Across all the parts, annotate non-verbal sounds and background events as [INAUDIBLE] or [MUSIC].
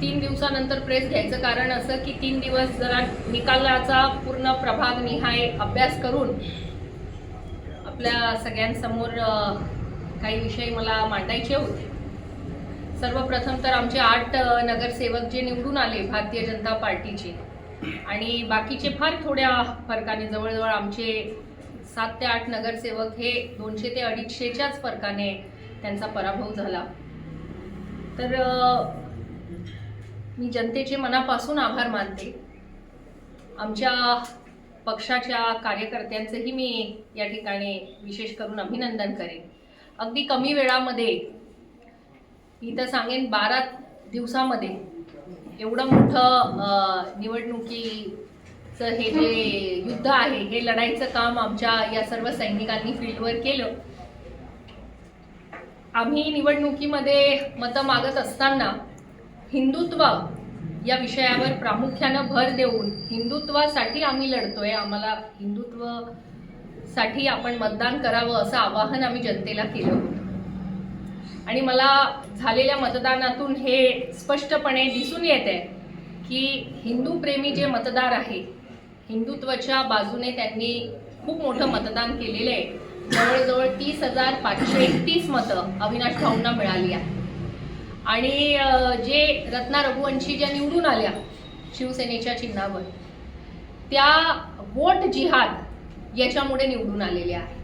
तीन दिवसानंतर प्रेस घ्यायचं कारण असं की तीन दिवस जरा निकालाचा पूर्ण प्रभाग निहाय अभ्यास करून आपल्या सगळ्यांसमोर काही विषय मला मांडायचे होते. सर्वप्रथम तर आमचे आठ नगरसेवक जे निवडून आले भारतीय जनता पार्टीचे आणि बाकीचे फार थोड्या फरकाने जवळजवळ आमचे सात ते आठ नगरसेवक हे दोनशे ते अडीचशेच्याच फरकाने त्यांचा पराभव झाला. तर मी जनतेचे मनापासून आभार मानते. आमच्या पक्षाच्या कार्यकर्त्यांचंही मी या ठिकाणी विशेष करून अभिनंदन करेन. अगदी कमी वेळामध्ये मी तर सांगेन बारा दिवसामध्ये एवढं मोठं निवडणुकीचं हे जे युद्ध आहे हे लढाईचं काम आमच्या या सर्व सैनिकांनी फील्डवर केलं. आम्ही निवडणुकीमध्ये मतं मागत असताना हिंदुत्व या विषयावर प्रामुख्यानं भर देऊन हिंदुत्वासाठी आम्ही लढतोय. आम्हाला हिंदुत्वसाठी आपण मतदान करावं असं आवाहन आम्ही जनतेला केलं होतं. आणि मला झालेल्या मतदानातून हे स्पष्टपणे दिसून येत आहे की हिंदू प्रेमी जे मतदार आहे हिंदुत्वाच्या बाजूने त्यांनी खूप मोठं मतदान केलेलं आहे. जवळजवळ तीस हजार पाचशे एकतीस मतं अविनाश भाऊंना मिळाली आहे आणि जे रत्ना रघुवंशी ज्या निवडून आल्या शिवसेनेच्या चिन्हावर त्या वोट जिहाद याच्यामुळे निवडून आलेल्या आहे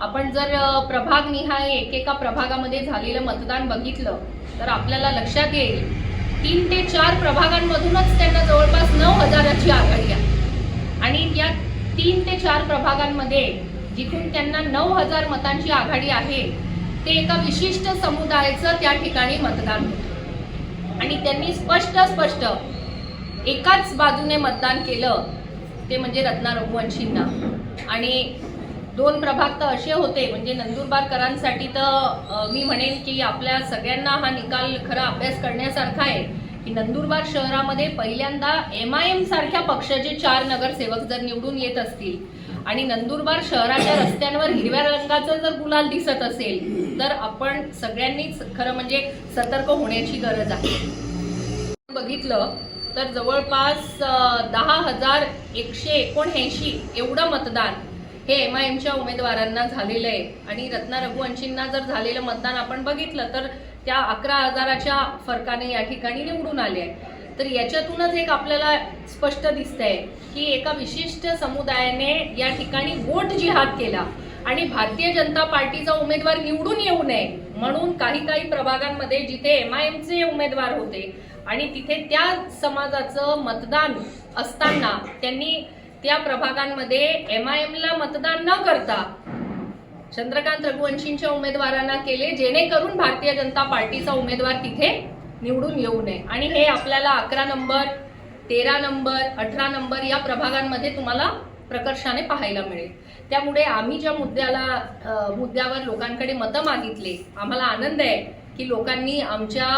आपण जर प्रभाग निहाय एकेका प्रभागामध्ये झालेलं मतदान बघितलं तर आपल्याला लक्षात येईल तीन ते चार प्रभागांमधूनच त्यांना जवळपास नऊ हजाराची आघाडी आहे. आणि या तीन ते चार प्रभागांमध्ये जिथून त्यांना नऊ हजार मतांची आघाडी आहे ते एका विशिष्ट समुदायाचं त्या ठिकाणी मतदान होतं. आणि त्यांनी स्पष्ट स्पष्ट एकाच बाजूने मतदान केलं ते म्हणजे रत्ना रघुवंशींना आणि दोन प्रभाग तर असे होते म्हणजे नंदुरबारकरांसाठी तर मी म्हणेन की आपल्या सगळ्यांना हा निकाल खरा अभ्यास करण्यासारखा आहे की नंदुरबार शहरामध्ये पहिल्यांदा एम आय एम सारख्या पक्षाचे चार नगरसेवक जर निवडून येत असतील आणि नंदुरबार शहराच्या रस्त्यांवर हिरव्या रंगाचं जर गुलाल दिसत असेल तर आपण सगळ्यांनीच खरं म्हणजे सतर्क होण्याची गरज आहे. बघितलं तर जवळपास दहा हजार एकशे एकोणऐंशी एवढं मतदान हे एम आय एमच्या उमेदवारांना झालेलं आहे. आणि रत्ना रघुवंशींना जर झालेलं मतदान आपण बघितलं तर त्या अकरा हजाराच्या फरकाने या ठिकाणी निवडून आले आहे तर याच्यातूनच एक आपल्याला स्पष्ट दिसतंय की एका विशिष्ट समुदायाने या ठिकाणी वोट जिहाद केला. आणि भारतीय जनता पार्टीचा उमेदवार निवडून येऊ नये म्हणून काही काही प्रभागांमध्ये जिथे एम आय एमचे उमेदवार होते आणि तिथे त्या समाजाचं मतदान असताना त्यांनी त्या प्रभागांमध्ये एम आय एमला मतदान न करता चंद्रकांत रघुवंशींच्या उमेदवारांना केले जेणेकरून भारतीय जनता पार्टीचा उमेदवार तिथे निवडून येऊ नये. आणि हे आपल्याला अकरा नंबर तेरा नंबर अठरा नंबर या प्रभागांमध्ये तुम्हाला प्रकर्षाने पाहायला मिळेल. त्यामुळे आम्ही ज्या मुद्द्याला मुद्द्यावर लोकांकडे मतं मागितले आम्हाला आनंद आहे की लोकांनी आमच्या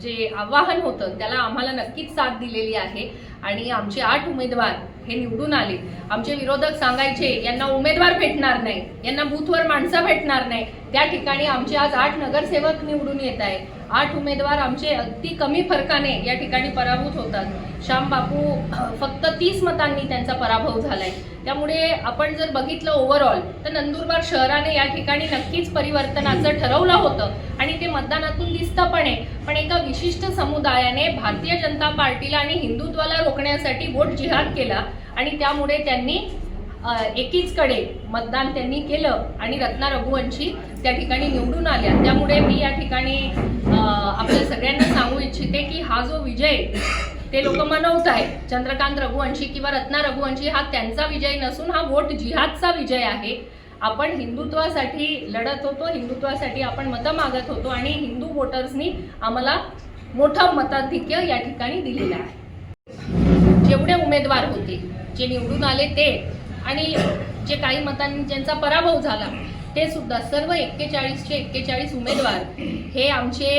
जे आव्हान होतं त्याला आम्हाला नक्कीच साथ दिलेली आहे. आणि आमचे आठ उमेदवार हे निवडून आले. आमचे विरोधक सांगायचे यांना उमेदवार भेटणार नाही. यांना बूथवर माणसं भेटणार नाही. त्या ठिकाणी आमचे आज आठ नगरसेवक निवडून येत आहे आठ उमेदवार आमचे अगदी कमी फरकाने या ठिकाणी पराभूत होतात. श्याम बापू [CLEARS THROAT] फक्त तीस मतांनी त्यांचा पराभव झालाय. त्यामुळे आपण जर बघितलं ओव्हरऑल तर नंदुरबार शहराने या ठिकाणी नक्कीच परिवर्तनाचं ठरवलं होतं. आणि ते मतदानातून दिसतं पण आहे. पण एका विशिष्ट समुदायाने भारतीय जनता पार्टीला आणि हिंदुत्वाला रोखण्यासाठी वोट जिहाद केला आणि त्यामुळे त्यांनी एकीचकडे मतदान त्यांनी केलं आणि रत्ना रघुवंशी त्या ठिकाणी निवडून आल्या. त्यामुळे मी या ठिकाणी आपल्या सगळ्यांना सांगू इच्छिते की हा जो विजय ते लोक मनवत आहे चंद्रकांत रघुवंशी किंवा रत्ना रघुवंशी हा त्यांचा विजय नसून हा वोट जिहादचा विजय आहे. आपण हिंदुत्वासाठी लढत होतो हिंदुत्वासाठी आपण मतं मागत होतो आणि हिंदू वोटर्सनी आम्हाला मोठं मताधिक्य या ठिकाणी दिलेलं आहे. जेवढे उमेदवार होते जे निवडून आले ते आणि जे काही मतांनी ज्यांचा पराभव झाला ते सुद्धा सर्व एक्केचाळीसचे एक्केचाळीस उमेदवार हे आमचे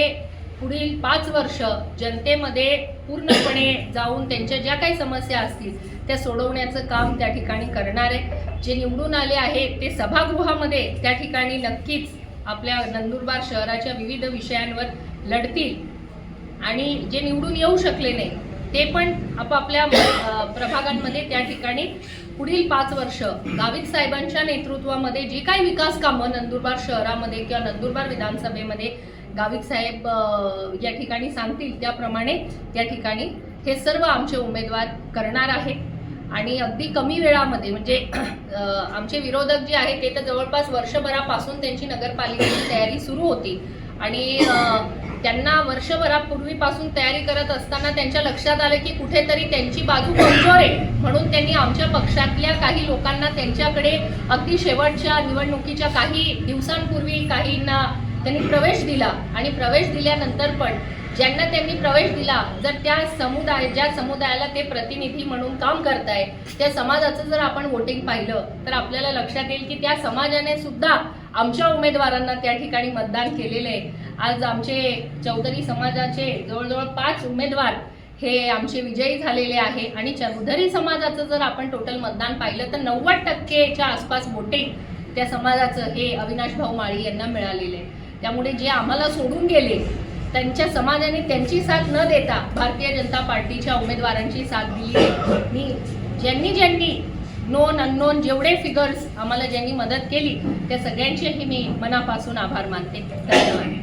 पुढील पाच वर्ष जनतेमध्ये पूर्णपणे जाऊन त्यांच्या ज्या काही समस्या असतील त्या सोडवण्याचं काम त्या ठिकाणी करणार आहे जे निवडून आले आहे ते सभागृहामध्ये त्या ठिकाणी नक्कीच आपल्या नंदुरबार शहराच्या विविध विषयांवर लढतील. आणि जे निवडून येऊ शकले नाही ते पण आपापल्या प्रभागांमध्ये त्या ठिकाणी पुढील पाच वर्ष गावित साहेबांच्या नेतृत्वामध्ये जी काही विकास कामं नंदुरबार शहरामध्ये किंवा नंदुरबार विधानसभेमध्ये गाविक साहेब या ठिकाणी सांगतील त्याप्रमाणे या ठिकाणी हे सर्व आमचे उमेदवार करणार आहेत. आणि अगदी कमी वेळामध्ये म्हणजे आमचे विरोधक जे आहेत ते तर जवळपास वर्षभरापासून त्यांची नगरपालिकेची तयारी सुरू होती. आणि त्यांना वर्षभरापूर्वीपासून तयारी करत असताना त्यांच्या लक्षात आलं की कुठेतरी त्यांची बाजू कमजोर आहे. म्हणून त्यांनी आमच्या पक्षातल्या काही लोकांना त्यांच्याकडे अगदी शेवटच्या निवडणुकीच्या काही दिवसांपूर्वी काहींना त्यांनी प्रवेश दिला आणि प्रवेश दिल्यानंतर पण ज्यांना त्यांनी प्रवेश दिला जर त्या समुदाय ज्या समुदायाला ते प्रतिनिधी म्हणून काम करताय त्या समाजाचं जर आपण वोटिंग पाहिलं तर आपल्याला लक्षात येईल की त्या समाजाने सुद्धा आमच्या उमेदवारांना त्या ठिकाणी मतदान केलेलं आहे. आज आमचे चौधरी समाजाचे जवळजवळ पाच उमेदवार हे आमचे विजयी झालेले आहे आणि चौधरी समाजाचं जर आपण टोटल मतदान पाहिलं तर नव्वद टक्केच्या आसपास वोटिंग त्या समाजाचं हे अविनाश भाऊ माळी यांना मिळालेलं आहे. त्यामुळे जे आम्हाला सोडून गेले त्यांच्या समाजाने त्यांची साथ न देता भारतीय जनता पार्टीच्या उमेदवारांची साथ दिली. मी ज्यांनी ज्यांनी नोन अननोन जेवढे फिगर्स आम्हाला ज्यांनी मदत केली त्या सगळ्यांचेही मी मनापासून आभार मानते. धन्यवाद.